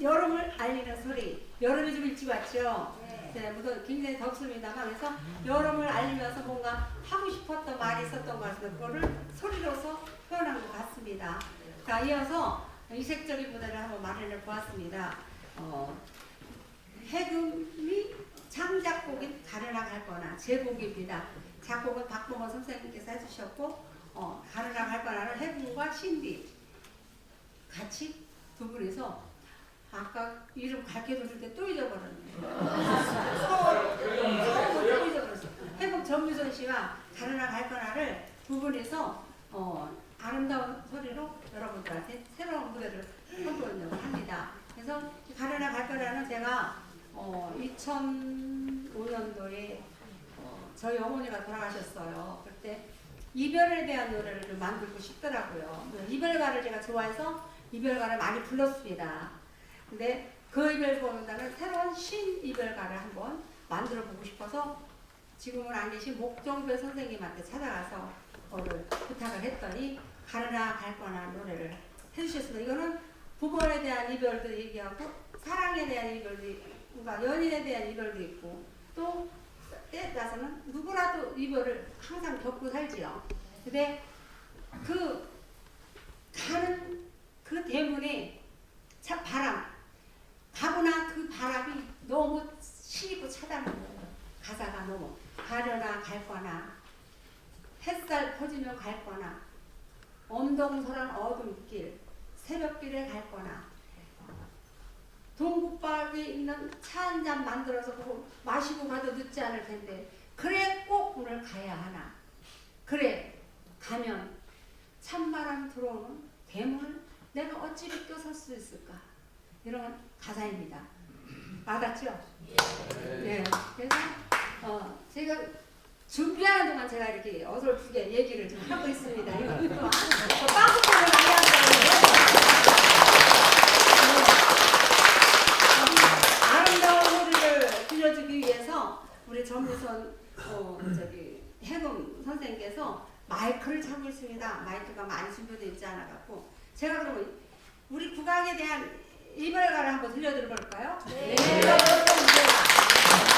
여름을 알리는 소리. 여름이 좀 일찍 왔죠? 네, 무슨 굉장히 덥습니다만 그래서 여름을 알리면서 뭔가 하고 싶었던 말이 있었던 것 같아서 그거를 소리로서 표현한 것 같습니다. 자, 이어서 이색적인 무대를 한번 마련해 보았습니다. 어, 해금이 창작곡인 가르나 갈거나 제곡입니다. 작곡은 박봉원 선생님께서 해주셨고 어, 가르나 갈거나는 해금과 신비 같이 두 분이서 아까 이름 가르쳐 줄 때 또 잊어버렸네. 서울 또 잊어버렸어. 해금 전미선 씨와 가르나 갈거나를 두 분이서 어, 아름다운 소리로 여러분들한테 새로운 무대를 선보이려고 합니다. 그래서 이 가르나 갈거나는 제가 어, 2005년도에 어, 저희 어머니가 돌아가셨어요. 그때 이별에 대한 노래를 좀 만들고 싶더라고요. 이별가를 제가 좋아해서 이별가를 많이 불렀습니다. 근데 그 이별보다는 새로운 신 이별가를 한번 만들어 보고 싶어서 지금은 안 계신 목정배 선생님한테 찾아가서 그거를 부탁을 했더니 가르나 갈거나 노래를 해주셨습니다. 이거는 부모에 대한 이별도 얘기하고 사랑에 대한 이별도 있고 그러니까 연인에 대한 이별도 있고 또 때에 따라서는 누구라도 이별을 항상 겪고 살지요. 근데 그 가는 그 대문에 차 바람 가거나 그 바람이 너무 시리고 차다는 거예요. 가사가 너무 가려나 갈 거나 햇살 퍼지면 갈거나 언덕서란 어둠길 새벽길에 갈 거나 동국박에 있는 차 한 잔 만들어서 그거 마시고 가도 늦지 않을 텐데 그래 꼭 오늘 가야 하나 그래 가면 찬바람 들어오는 대문을 내가 어찌 비껴설 수 있을까 이런 가사입니다 맞았죠? 네. 그 제가 준비하는 동안 제가 이렇게 어설프게 얘기를 좀 하고 있습니다. 이거 또 빵꾸를 많이 한다고요. 아름다운 소리를 들려주기 위해서 우리 전무선 어, 저기 해금 선생님께서 마이크를 차고 있습니다. 마이크가 많이 준비되어 있지 않아 갖고 제가 그러면 우리 국악에 대한 이별가를 한번 들려드려 볼까요? 네. 문제가?